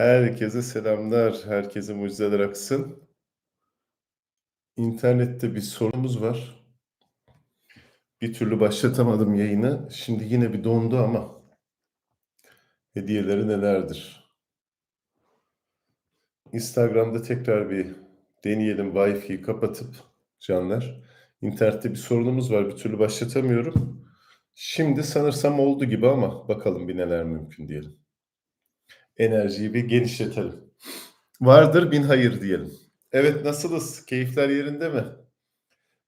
Herkese selamlar. Herkese mucizeler aksın. İnternette bir sorunumuz var. Bir türlü başlatamadım yayını. Şimdi yine bir dondu ama hediyeleri nelerdir? Instagram'da tekrar bir deneyelim Wi-Fi'yi kapatıp canlar. İnternette bir sorunumuz var. Bir türlü başlatamıyorum. Şimdi sanırsam oldu gibi ama bakalım bir neler mümkün diyelim. Enerjiyi bir genişletelim. Vardır bin hayır diyelim. Evet nasılız? Keyifler yerinde mi?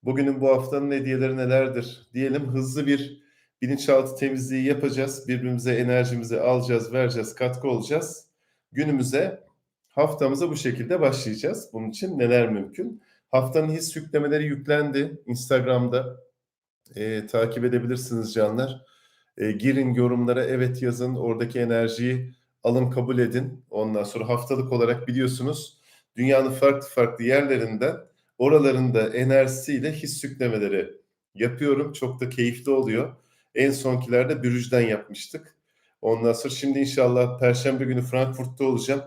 Bugünün bu haftanın hediyeleri nelerdir? Diyelim hızlı bir bilinçaltı temizliği yapacağız. Birbirimize enerjimizi alacağız, vereceğiz, katkı olacağız. Günümüze, haftamıza bu şekilde başlayacağız. Bunun için neler mümkün? Haftanın his yüklemeleri yüklendi. Instagram'da e, takip edebilirsiniz canlar. E, girin yorumlara evet yazın. Oradaki enerjiyi alın kabul edin. Ondan sonra haftalık olarak biliyorsunuz dünyanın farklı farklı yerlerinden oralarında enerjisiyle his yüklemeleri yapıyorum. Çok da keyifli oluyor. En sonkilerde Brüj'den yapmıştık. Ondan sonra şimdi inşallah Perşembe günü Frankfurt'ta olacağım.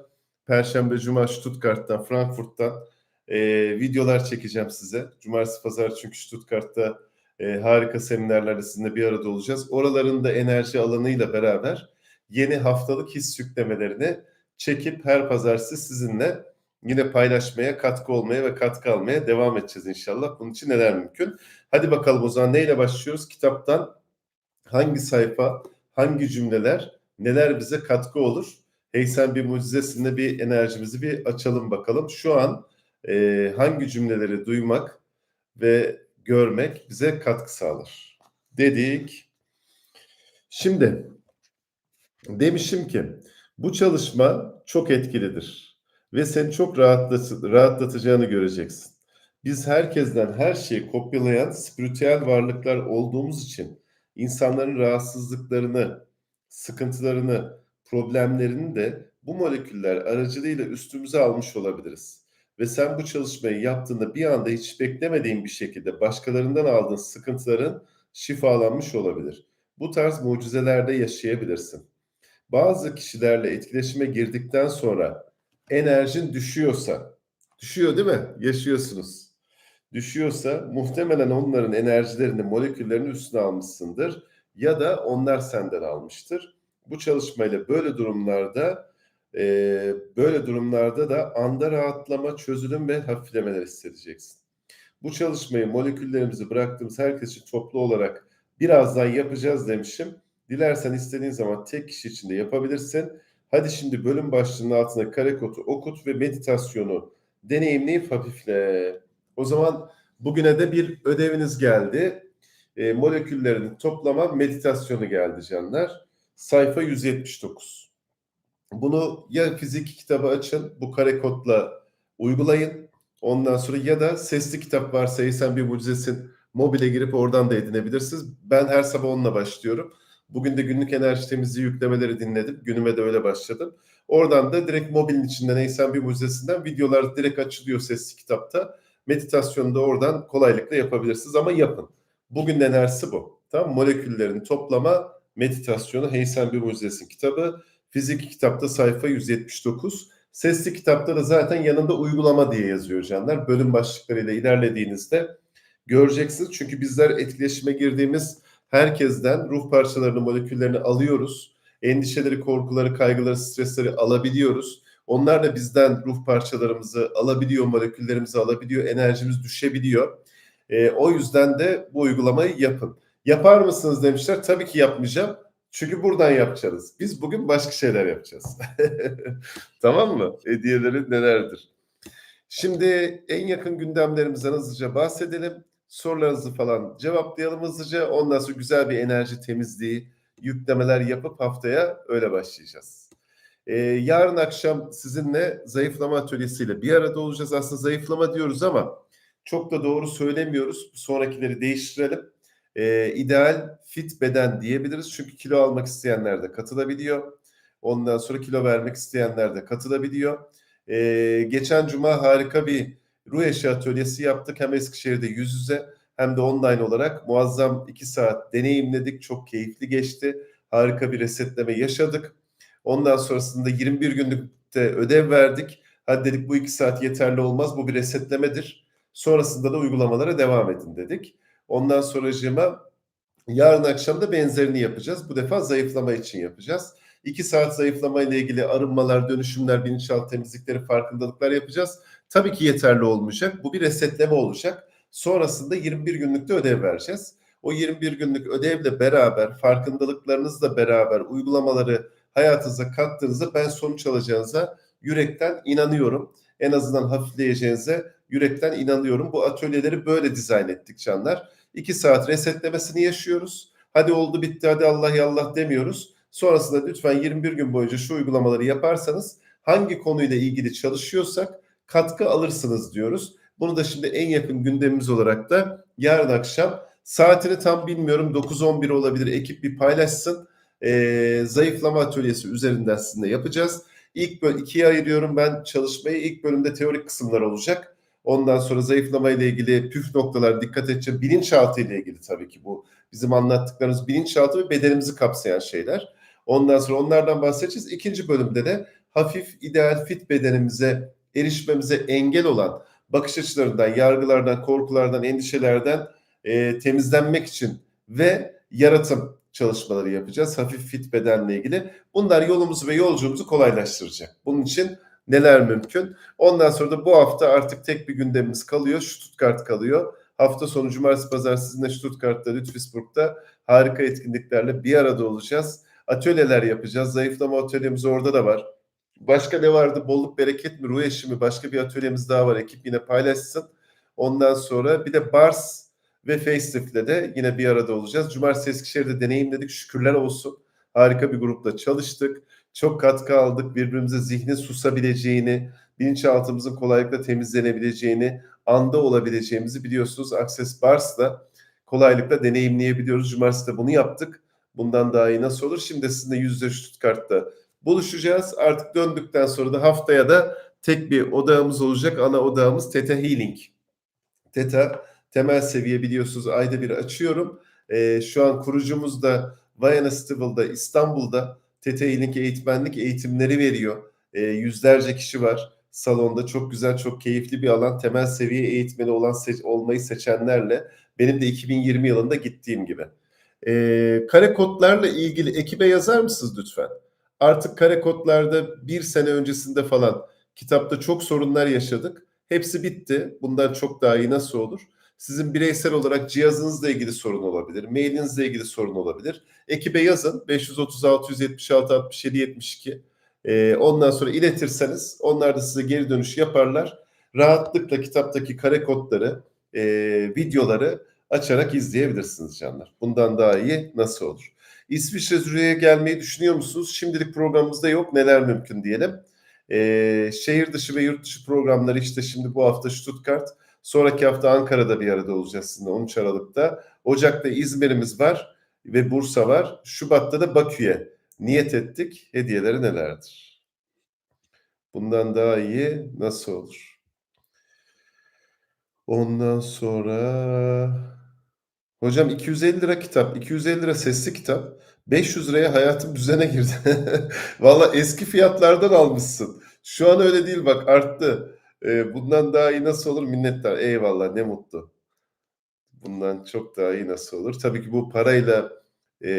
Perşembe, Cuma Stuttgart'tan, Frankfurt'tan e, videolar çekeceğim size. Cumartesi, Pazar çünkü Stuttgart'ta e, harika seminerlerle sizinle bir arada olacağız. Oraların da enerji alanıyla beraber yeni haftalık his yüklemelerini çekip her pazartesi sizinle yine paylaşmaya, katkı olmaya ve katkı almaya devam edeceğiz inşallah. Bunun için neler mümkün? Hadi bakalım o zaman neyle başlıyoruz? Kitaptan hangi sayfa, hangi cümleler, neler bize katkı olur? Heysen bir mucizesinde bir enerjimizi bir açalım bakalım. Şu an e, hangi cümleleri duymak ve görmek bize katkı sağlar? Dedik. Şimdi demişim ki bu çalışma çok etkilidir ve seni çok rahatlat rahatlatacağını göreceksin. Biz herkesten her şeyi kopyalayan spiritüel varlıklar olduğumuz için insanların rahatsızlıklarını, sıkıntılarını, problemlerini de bu moleküller aracılığıyla üstümüze almış olabiliriz. Ve sen bu çalışmayı yaptığında bir anda hiç beklemediğin bir şekilde başkalarından aldığın sıkıntıların şifalanmış olabilir. Bu tarz mucizelerde yaşayabilirsin bazı kişilerle etkileşime girdikten sonra enerjin düşüyorsa, düşüyor değil mi? Yaşıyorsunuz. Düşüyorsa muhtemelen onların enerjilerini, moleküllerini üstüne almışsındır ya da onlar senden almıştır. Bu çalışmayla böyle durumlarda e, böyle durumlarda da anda rahatlama, çözülüm ve hafiflemeler hissedeceksin. Bu çalışmayı moleküllerimizi bıraktığımız herkes için toplu olarak birazdan yapacağız demişim. Dilersen istediğin zaman tek kişi içinde yapabilirsin. Hadi şimdi bölüm başlığının altına kare kodu okut ve meditasyonu deneyimleyip hafifle. O zaman bugüne de bir ödeviniz geldi. E, moleküllerin toplama meditasyonu geldi canlar. Sayfa 179. Bunu ya fizik kitabı açın, bu kare kodla uygulayın. Ondan sonra ya da sesli kitap varsa sen bir mucizesin mobile girip oradan da edinebilirsiniz. Ben her sabah onunla başlıyorum. Bugün de günlük enerji temizliği yüklemeleri dinledim. Günüme de öyle başladım. Oradan da direkt mobilin içinden Eysen bir müzesinden videolar direkt açılıyor sesli kitapta. Meditasyonu da oradan kolaylıkla yapabilirsiniz ama yapın. Bugün enerjisi bu. Tamam Moleküllerin toplama meditasyonu Heysen bir Mucizesin kitabı. Fizik kitapta sayfa 179. Sesli kitapta da zaten yanında uygulama diye yazıyor canlar. Bölüm başlıklarıyla ilerlediğinizde göreceksiniz. Çünkü bizler etkileşime girdiğimiz herkesten ruh parçalarını, moleküllerini alıyoruz. Endişeleri, korkuları, kaygıları, stresleri alabiliyoruz. Onlar da bizden ruh parçalarımızı alabiliyor, moleküllerimizi alabiliyor, enerjimiz düşebiliyor. E, o yüzden de bu uygulamayı yapın. Yapar mısınız demişler. Tabii ki yapmayacağım. Çünkü buradan yapacağız. Biz bugün başka şeyler yapacağız. tamam mı? Hediyelerin nelerdir? Şimdi en yakın gündemlerimizden hızlıca bahsedelim sorularınızı falan cevaplayalım hızlıca. Ondan sonra güzel bir enerji temizliği, yüklemeler yapıp haftaya öyle başlayacağız. Ee, yarın akşam sizinle zayıflama atölyesiyle bir arada olacağız. Aslında zayıflama diyoruz ama çok da doğru söylemiyoruz. Sonrakileri değiştirelim. Ee, ideal fit beden diyebiliriz. Çünkü kilo almak isteyenler de katılabiliyor. Ondan sonra kilo vermek isteyenler de katılabiliyor. Ee, geçen cuma harika bir Ruh Eşi Atölyesi yaptık. Hem Eskişehir'de yüz yüze hem de online olarak muazzam iki saat deneyimledik. Çok keyifli geçti. Harika bir resetleme yaşadık. Ondan sonrasında 21 günlük birlikte ödev verdik. Hadi dedik bu iki saat yeterli olmaz. Bu bir resetlemedir. Sonrasında da uygulamalara devam edin dedik. Ondan sonracığıma yarın akşam da benzerini yapacağız. Bu defa zayıflama için yapacağız. İki saat zayıflama ile ilgili arınmalar, dönüşümler, bilinçaltı temizlikleri, farkındalıklar yapacağız. Tabii ki yeterli olmayacak. Bu bir resetleme olacak. Sonrasında 21 günlükte ödev vereceğiz. O 21 günlük ödevle beraber, farkındalıklarınızla beraber uygulamaları hayatınıza kattığınızda ben sonuç alacağınıza yürekten inanıyorum. En azından hafifleyeceğinize yürekten inanıyorum. Bu atölyeleri böyle dizayn ettik canlar. 2 saat resetlemesini yaşıyoruz. Hadi oldu bitti hadi Allah yallah demiyoruz. Sonrasında lütfen 21 gün boyunca şu uygulamaları yaparsanız hangi konuyla ilgili çalışıyorsak katkı alırsınız diyoruz. Bunu da şimdi en yakın gündemimiz olarak da yarın akşam saatini tam bilmiyorum 9-11 olabilir ekip bir paylaşsın. Ee, zayıflama atölyesi üzerinden sizinle yapacağız. İlk bölüm ikiye ayırıyorum ben çalışmayı. İlk bölümde teorik kısımlar olacak. Ondan sonra zayıflama ile ilgili püf noktalar dikkat edeceğim. Bilinçaltı ile ilgili tabii ki bu bizim anlattıklarımız bilinçaltı ve bedenimizi kapsayan şeyler. Ondan sonra onlardan bahsedeceğiz. İkinci bölümde de hafif ideal fit bedenimize erişmemize engel olan bakış açılarından, yargılardan, korkulardan, endişelerden e, temizlenmek için ve yaratım çalışmaları yapacağız. Hafif fit bedenle ilgili. Bunlar yolumuzu ve yolculuğumuzu kolaylaştıracak. Bunun için neler mümkün? Ondan sonra da bu hafta artık tek bir gündemimiz kalıyor. Stuttgart kalıyor. Hafta sonu cumartesi pazar sizinle Stuttgart'ta, Lütfisburg'da harika etkinliklerle bir arada olacağız. Atölyeler yapacağız. Zayıflama atölyemiz orada da var. Başka ne vardı? Bolluk bereket mi? Ruh eşi mi? Başka bir atölyemiz daha var. Ekip yine paylaşsın. Ondan sonra bir de Bars ve Faceliftle de yine bir arada olacağız. Cumartesi Eskişehir'de deneyimledik. Şükürler olsun. Harika bir grupla çalıştık. Çok katkı aldık. Birbirimize zihnin susabileceğini, bilinçaltımızın kolaylıkla temizlenebileceğini, anda olabileceğimizi biliyorsunuz. Access Bars'la kolaylıkla deneyimleyebiliyoruz. Cumartesi de bunu yaptık. Bundan daha iyi nasıl olur? Şimdi sizinle yüzde Stuttgart'ta buluşacağız. Artık döndükten sonra da haftaya da tek bir odağımız olacak. Ana odağımız Theta Healing. Theta temel seviye biliyorsunuz ayda bir açıyorum. Ee, şu an kurucumuz da Vayana Stival'da İstanbul'da Theta Healing eğitmenlik eğitimleri veriyor. Ee, yüzlerce kişi var salonda. Çok güzel, çok keyifli bir alan. Temel seviye eğitmeni olan seç, olmayı seçenlerle benim de 2020 yılında gittiğim gibi. Ee, kare kodlarla ilgili ekibe yazar mısınız lütfen? Artık kare kodlarda bir sene öncesinde falan kitapta çok sorunlar yaşadık. Hepsi bitti. Bundan çok daha iyi nasıl olur? Sizin bireysel olarak cihazınızla ilgili sorun olabilir. Mailinizle ilgili sorun olabilir. Ekibe yazın. 536 176 67 72. Ee, ondan sonra iletirseniz onlar da size geri dönüş yaparlar. Rahatlıkla kitaptaki kare kodları, e, videoları açarak izleyebilirsiniz canlar. Bundan daha iyi nasıl olur? İsviçre Zürih'e gelmeyi düşünüyor musunuz? Şimdilik programımızda yok. Neler mümkün diyelim. Ee, şehir dışı ve yurt dışı programları işte şimdi bu hafta Stuttgart. Sonraki hafta Ankara'da bir arada olacağız sizinle 13 Aralık'ta. Ocak'ta İzmir'imiz var ve Bursa var. Şubat'ta da Bakü'ye niyet ettik. Hediyeleri nelerdir? Bundan daha iyi nasıl olur? Ondan sonra Hocam 250 lira kitap, 250 lira sesli kitap, 500 liraya hayatım düzene girdi. Valla eski fiyatlardan almışsın. Şu an öyle değil bak arttı. Ee, bundan daha iyi nasıl olur minnettar. Eyvallah ne mutlu. Bundan çok daha iyi nasıl olur? Tabii ki bu parayla e,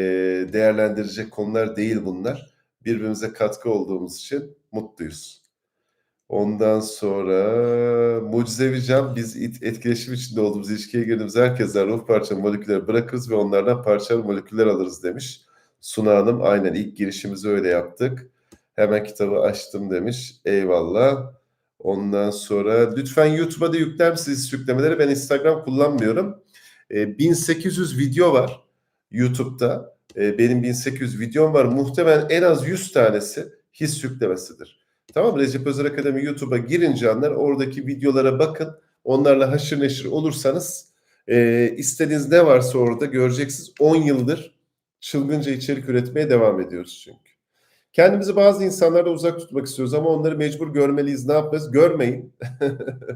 değerlendirecek konular değil bunlar. Birbirimize katkı olduğumuz için mutluyuz. Ondan sonra mucizevi can biz etkileşim içinde olduğumuz ilişkiye girdiğimiz herkesten ruh parça molekülleri bırakırız ve onlardan parça moleküller alırız demiş. Suna Hanım aynen ilk girişimizi öyle yaptık. Hemen kitabı açtım demiş. Eyvallah. Ondan sonra lütfen YouTube'a da yükler misiniz yüklemeleri? Ben Instagram kullanmıyorum. E, 1800 video var YouTube'da. E, benim 1800 videom var. Muhtemelen en az 100 tanesi his yüklemesidir. Tamam Recep Özer Akademi YouTube'a girin canlar. Oradaki videolara bakın. Onlarla haşır neşir olursanız e, istediğiniz ne varsa orada göreceksiniz. 10 yıldır çılgınca içerik üretmeye devam ediyoruz çünkü. Kendimizi bazı insanlarla uzak tutmak istiyoruz ama onları mecbur görmeliyiz. Ne yapacağız? Görmeyin.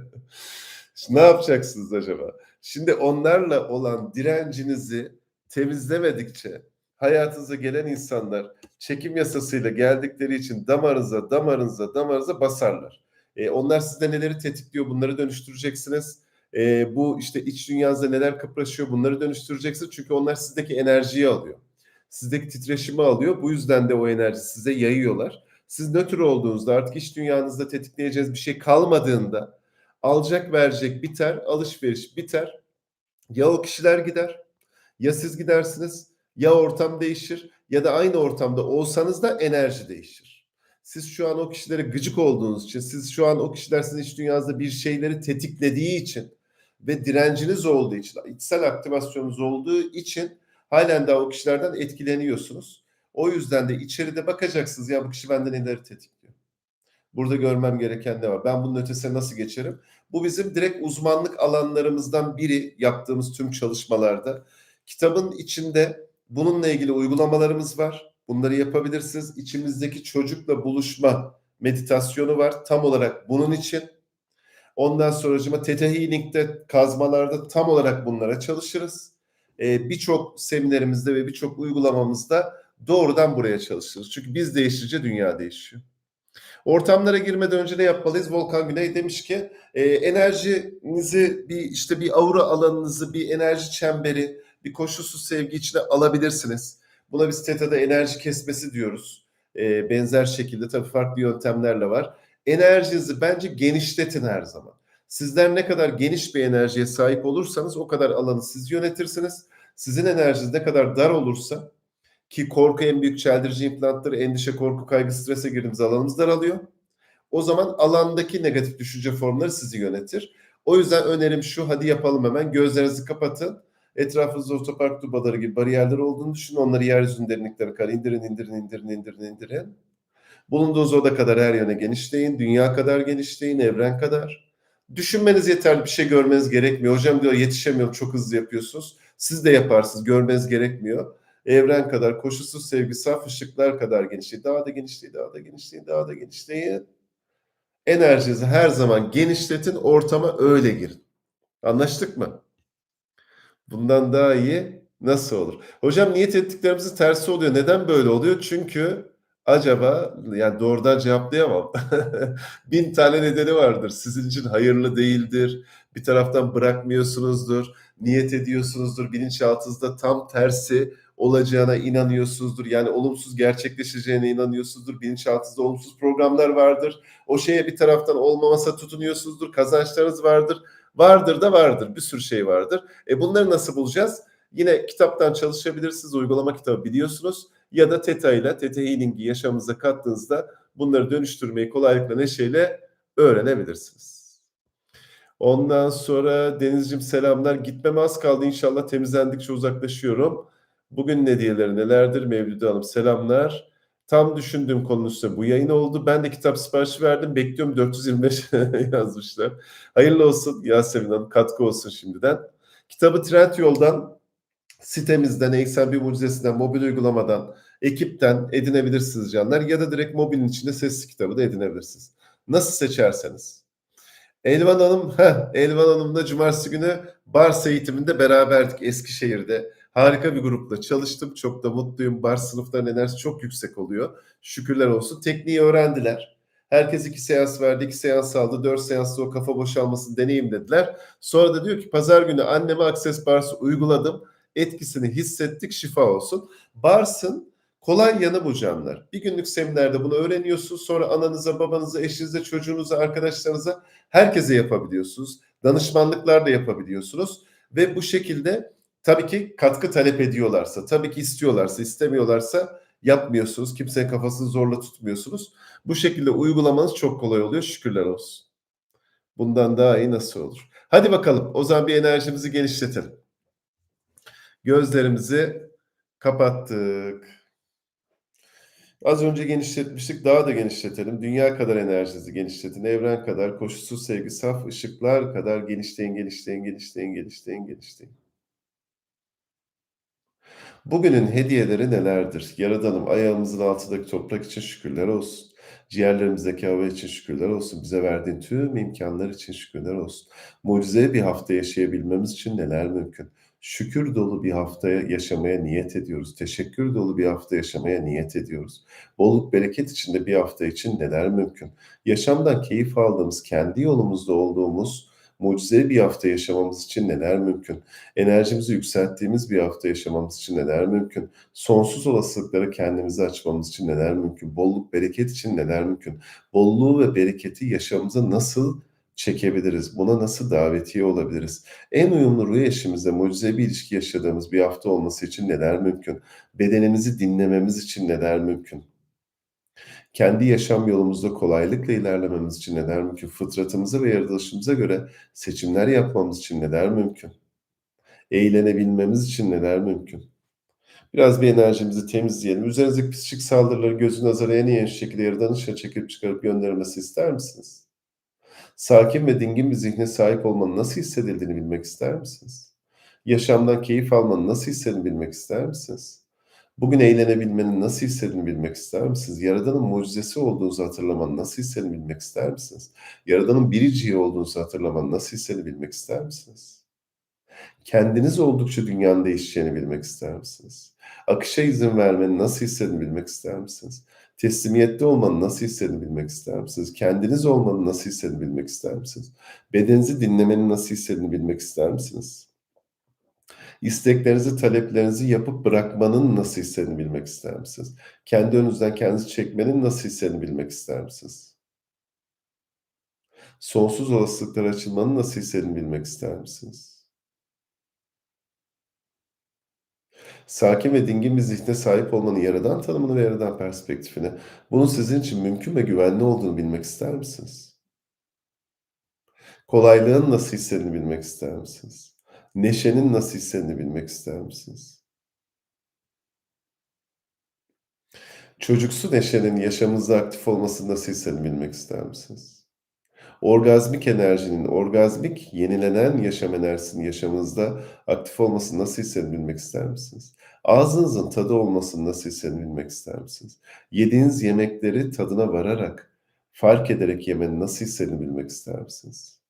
ne yapacaksınız acaba? Şimdi onlarla olan direncinizi temizlemedikçe hayatınıza gelen insanlar çekim yasasıyla geldikleri için damarınıza, damarınıza, damarınıza basarlar. E, onlar sizde neleri tetikliyor bunları dönüştüreceksiniz. E, bu işte iç dünyanızda neler kıpraşıyor bunları dönüştüreceksiniz. Çünkü onlar sizdeki enerjiyi alıyor. Sizdeki titreşimi alıyor. Bu yüzden de o enerji size yayıyorlar. Siz nötr olduğunuzda artık iç dünyanızda tetikleyeceğiniz bir şey kalmadığında alacak verecek biter, alışveriş biter. Ya o kişiler gider ya siz gidersiniz ya ortam değişir ya da aynı ortamda olsanız da enerji değişir. Siz şu an o kişilere gıcık olduğunuz için, siz şu an o kişiler sizin iç dünyanızda bir şeyleri tetiklediği için ve direnciniz olduğu için, içsel aktivasyonunuz olduğu için halen daha o kişilerden etkileniyorsunuz. O yüzden de içeride bakacaksınız ya bu kişi benden neleri tetikliyor. Burada görmem gereken ne var? Ben bunun ötesine nasıl geçerim? Bu bizim direkt uzmanlık alanlarımızdan biri yaptığımız tüm çalışmalarda. Kitabın içinde bununla ilgili uygulamalarımız var. Bunları yapabilirsiniz. İçimizdeki çocukla buluşma meditasyonu var. Tam olarak bunun için. Ondan sonracıma Theta Healing'de kazmalarda tam olarak bunlara çalışırız. Ee, birçok seminerimizde ve birçok uygulamamızda doğrudan buraya çalışırız. Çünkü biz değişince dünya değişiyor. Ortamlara girmeden önce ne yapmalıyız? Volkan Güney demiş ki e, enerjinizi bir işte bir aura alanınızı bir enerji çemberi bir koşulsuz sevgi içine alabilirsiniz. Buna biz TETA'da enerji kesmesi diyoruz. E, benzer şekilde tabii farklı yöntemlerle var. Enerjinizi bence genişletin her zaman. Sizler ne kadar geniş bir enerjiye sahip olursanız o kadar alanı siz yönetirsiniz. Sizin enerjiniz ne kadar dar olursa ki korku en büyük çeldirici implanttır. Endişe, korku, kaygı, strese girdiğimiz alanımız daralıyor. O zaman alandaki negatif düşünce formları sizi yönetir. O yüzden önerim şu hadi yapalım hemen. Gözlerinizi kapatın. Etrafınızda otopark dubaları gibi bariyerler olduğunu düşünün. Onları yeryüzünün derinliklerine kadar indirin, indirin, indirin, indirin, indirin. Bulunduğunuz oda kadar her yöne genişleyin. Dünya kadar genişleyin, evren kadar. Düşünmeniz yeterli bir şey görmeniz gerekmiyor. Hocam diyor yetişemiyorum çok hızlı yapıyorsunuz. Siz de yaparsınız görmeniz gerekmiyor. Evren kadar koşulsuz sevgi saf ışıklar kadar genişleyin. Daha da genişleyin, daha da genişleyin, daha da genişleyin. Enerjinizi her zaman genişletin, ortama öyle girin. Anlaştık mı? Bundan daha iyi nasıl olur? Hocam niyet ettiklerimizin tersi oluyor. Neden böyle oluyor? Çünkü acaba yani doğrudan cevaplayamam. Bin tane nedeni vardır. Sizin için hayırlı değildir. Bir taraftan bırakmıyorsunuzdur. Niyet ediyorsunuzdur. Bilinçaltınızda tam tersi olacağına inanıyorsunuzdur. Yani olumsuz gerçekleşeceğine inanıyorsunuzdur. Bilinçaltınızda olumsuz programlar vardır. O şeye bir taraftan olmamasa tutunuyorsunuzdur. Kazançlarınız vardır. Vardır da vardır. Bir sürü şey vardır. E bunları nasıl bulacağız? Yine kitaptan çalışabilirsiniz. Uygulama kitabı biliyorsunuz. Ya da Theta ile Theta Healing'i yaşamınıza kattığınızda bunları dönüştürmeyi kolaylıkla neşeyle öğrenebilirsiniz. Ondan sonra Deniz'cim selamlar. Gitmeme az kaldı inşallah temizlendikçe uzaklaşıyorum. Bugün ne diyeleri nelerdir Mevlüde Hanım selamlar. Tam düşündüğüm konu üstüne bu yayın oldu. Ben de kitap siparişi verdim. Bekliyorum 425 yazmışlar. Hayırlı olsun Yasemin Hanım. Katkı olsun şimdiden. Kitabı Trend Yol'dan sitemizden, Excel bir mucizesinden, mobil uygulamadan, ekipten edinebilirsiniz canlar. Ya da direkt mobilin içinde sesli kitabı da edinebilirsiniz. Nasıl seçerseniz. Elvan Hanım, heh, Elvan Hanım'la cumartesi günü Bars eğitiminde beraberdik Eskişehir'de. Harika bir grupla çalıştım. Çok da mutluyum. Bar sınıfların enerjisi çok yüksek oluyor. Şükürler olsun. Tekniği öğrendiler. Herkes iki seans verdi, iki seans aldı. Dört seansla o kafa boşalmasını deneyimlediler. Sonra da diyor ki pazar günü anneme Access Bars'ı uyguladım. Etkisini hissettik, şifa olsun. Bars'ın kolay yanı bu canlar. Bir günlük seminerde bunu öğreniyorsunuz. Sonra ananıza, babanıza, eşinize, çocuğunuza, arkadaşlarınıza herkese yapabiliyorsunuz. Danışmanlıklar da yapabiliyorsunuz. Ve bu şekilde Tabii ki katkı talep ediyorlarsa, tabii ki istiyorlarsa, istemiyorlarsa yapmıyorsunuz. Kimsenin kafasını zorla tutmuyorsunuz. Bu şekilde uygulamanız çok kolay oluyor. Şükürler olsun. Bundan daha iyi nasıl olur? Hadi bakalım. O zaman bir enerjimizi genişletelim. Gözlerimizi kapattık. Az önce genişletmiştik. Daha da genişletelim. Dünya kadar enerjinizi genişletin. Evren kadar, koşulsuz sevgi, saf ışıklar kadar genişleyin, genişleyin, genişleyin, genişleyin, genişleyin. Bugünün hediyeleri nelerdir? Yaradanım ayağımızın altındaki toprak için şükürler olsun. Ciğerlerimizdeki hava için şükürler olsun. Bize verdiğin tüm imkanlar için şükürler olsun. Mucize bir hafta yaşayabilmemiz için neler mümkün? Şükür dolu bir haftaya yaşamaya niyet ediyoruz. Teşekkür dolu bir hafta yaşamaya niyet ediyoruz. Bolluk bereket içinde bir hafta için neler mümkün? Yaşamdan keyif aldığımız, kendi yolumuzda olduğumuz mucizevi bir hafta yaşamamız için neler mümkün? Enerjimizi yükselttiğimiz bir hafta yaşamamız için neler mümkün? Sonsuz olasılıklara kendimizi açmamız için neler mümkün? Bolluk, bereket için neler mümkün? Bolluğu ve bereketi yaşamımıza nasıl çekebiliriz? Buna nasıl davetiye olabiliriz? En uyumlu ruh eşimizle mucizevi ilişki yaşadığımız bir hafta olması için neler mümkün? Bedenimizi dinlememiz için neler mümkün? Kendi yaşam yolumuzda kolaylıkla ilerlememiz için neler mümkün? Fıtratımıza ve yaratılışımıza göre seçimler yapmamız için neler mümkün? Eğlenebilmemiz için neler mümkün? Biraz bir enerjimizi temizleyelim. Üzerinizdeki psikik saldırıları gözü nazara en iyi şekilde yaradan ışığa çekip çıkarıp göndermesi ister misiniz? Sakin ve dingin bir zihne sahip olmanın nasıl hissedildiğini bilmek ister misiniz? Yaşamdan keyif almanın nasıl hissedildiğini bilmek ister misiniz? Bugün eğlenebilmenin nasıl hissettiğini bilmek ister misiniz? Yaradanın mucizesi olduğunuzu hatırlamanın nasıl hissettiğini bilmek ister misiniz? Yaradanın biriciği olduğunuzu hatırlamanın nasıl hissettiğini bilmek ister misiniz? Kendiniz oldukça dünyanın değişeceğini bilmek ister misiniz? Akışa izin vermenin nasıl hissettiğini bilmek ister misiniz? Teslimiyette olmanın nasıl hissettiğini bilmek ister misiniz? Kendiniz olmanın nasıl hissettiğini bilmek ister misiniz? Bedeninizi dinlemenin nasıl hissettiğini bilmek ister misiniz? İsteklerinizi, taleplerinizi yapıp bırakmanın nasıl hissettiğini bilmek ister misiniz? Kendi önünüzden kendinizi çekmenin nasıl hissettiğini bilmek ister misiniz? Sonsuz olasılıklara açılmanın nasıl hissettiğini bilmek ister misiniz? Sakin ve dingin bir zihne sahip olmanın yaradan tanımını ve yaradan perspektifini, bunun sizin için mümkün ve güvenli olduğunu bilmek ister misiniz? Kolaylığın nasıl hissettiğini bilmek ister misiniz? Neşenin nasıl hissettiğini bilmek ister misiniz? Çocuksu neşenin yaşamınızda aktif olmasını nasıl hissettiğini bilmek ister misiniz? Orgazmik enerjinin, orgazmik yenilenen yaşam enerjisinin yaşamınızda aktif olmasını nasıl hissettiğini bilmek ister misiniz? Ağzınızın tadı olmasını nasıl hissettiğini bilmek ister misiniz? Yediğiniz yemekleri tadına vararak, fark ederek yemenin nasıl hissettiğini bilmek ister misiniz?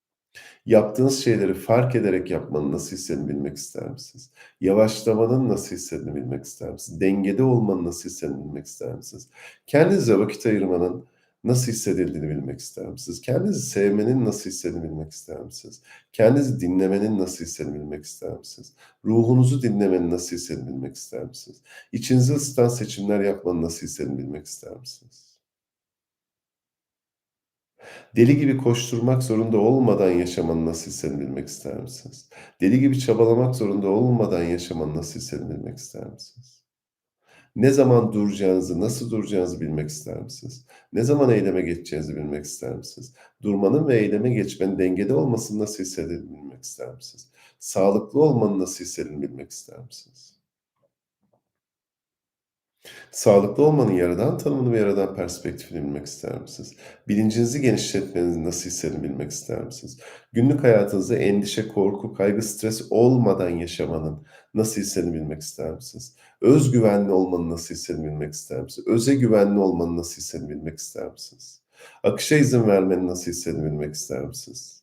Yaptığınız şeyleri fark ederek yapmanın nasıl hissettiğini bilmek ister misiniz? Yavaşlamanın nasıl hissettiğini bilmek ister misiniz? Dengede olmanın nasıl hissettiğini bilmek ister misiniz? Kendinize vakit ayırmanın nasıl hissedildiğini bilmek ister misiniz? Kendinizi sevmenin nasıl hissettiğini bilmek ister misiniz? Kendinizi dinlemenin nasıl hissettiğini bilmek ister misiniz? Ruhunuzu dinlemenin nasıl hissettiğini bilmek ister misiniz? İçinizi ısıtan seçimler yapmanın nasıl hissettiğini bilmek ister misiniz? Deli gibi koşturmak zorunda olmadan yaşamanın nasıl hissettiğini bilmek ister misiniz? Deli gibi çabalamak zorunda olmadan yaşamanın nasıl hissettiğini bilmek ister misiniz? Ne zaman duracağınızı, nasıl duracağınızı bilmek ister misiniz? Ne zaman eyleme geçeceğinizi bilmek ister misiniz? Durmanın ve eyleme geçmenin dengede olmasını nasıl hissettiğini bilmek ister misiniz? Sağlıklı olmanın nasıl hissettiğini bilmek ister misiniz? Sağlıklı olmanın yaradan tanımını ve yaradan perspektifini bilmek ister misiniz? Bilincinizi genişletmenin nasıl hissettiğini bilmek ister misiniz? Günlük hayatınızda endişe, korku, kaygı, stres olmadan yaşamanın nasıl hissettiğini bilmek ister misiniz? Özgüvenli olmanın nasıl hissettiğini bilmek ister misiniz? Öze güvenli olmanın nasıl hissettiğini bilmek ister misiniz? Akışa izin vermenin nasıl hissettiğini bilmek ister misiniz?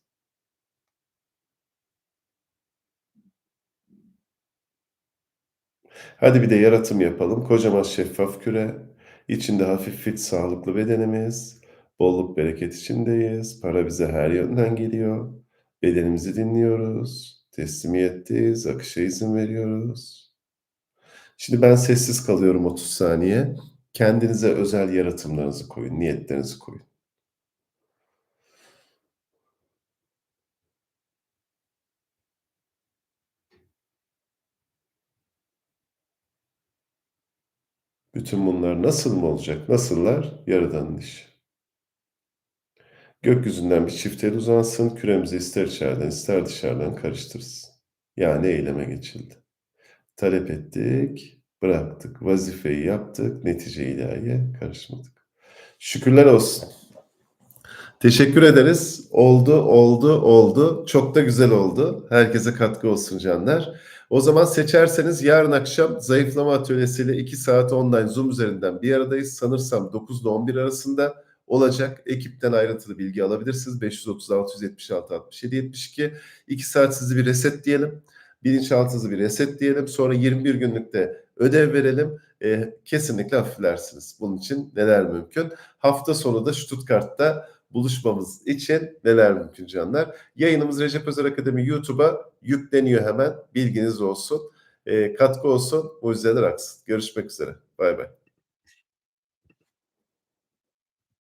Hadi bir de yaratım yapalım. Kocaman şeffaf küre, içinde hafif fit sağlıklı bedenimiz, bolluk bereket içindeyiz. Para bize her yönden geliyor. Bedenimizi dinliyoruz. Teslimiyetteyiz. Akışa izin veriyoruz. Şimdi ben sessiz kalıyorum 30 saniye. Kendinize özel yaratımlarınızı koyun, niyetlerinizi koyun. Bütün bunlar nasıl mı olacak? Nasıllar? Yaradanın işi. Gökyüzünden bir çift el uzansın, küremizi ister içeriden ister dışarıdan karıştırsın. Yani eyleme geçildi. Talep ettik, bıraktık, vazifeyi yaptık, netice ilahiye karışmadık. Şükürler olsun. Teşekkür ederiz. Oldu, oldu, oldu. Çok da güzel oldu. Herkese katkı olsun canlar. O zaman seçerseniz yarın akşam zayıflama atölyesiyle 2 saat online Zoom üzerinden bir aradayız. Sanırsam 9 ile 11 arasında olacak. Ekipten ayrıntılı bilgi alabilirsiniz. 536 176 67 72. 2 saat sizi bir reset diyelim. Bilinçaltınızı bir resetleyelim. Sonra 21 günlükte ödev verelim. E, kesinlikle hafiflersiniz. Bunun için neler mümkün? Hafta sonu da Stuttgart'ta buluşmamız için neler mümkün canlar? Yayınımız Recep Özer Akademi YouTube'a yükleniyor hemen. Bilginiz olsun. E, katkı olsun. Mucizeler aksın. Görüşmek üzere. Bay bay.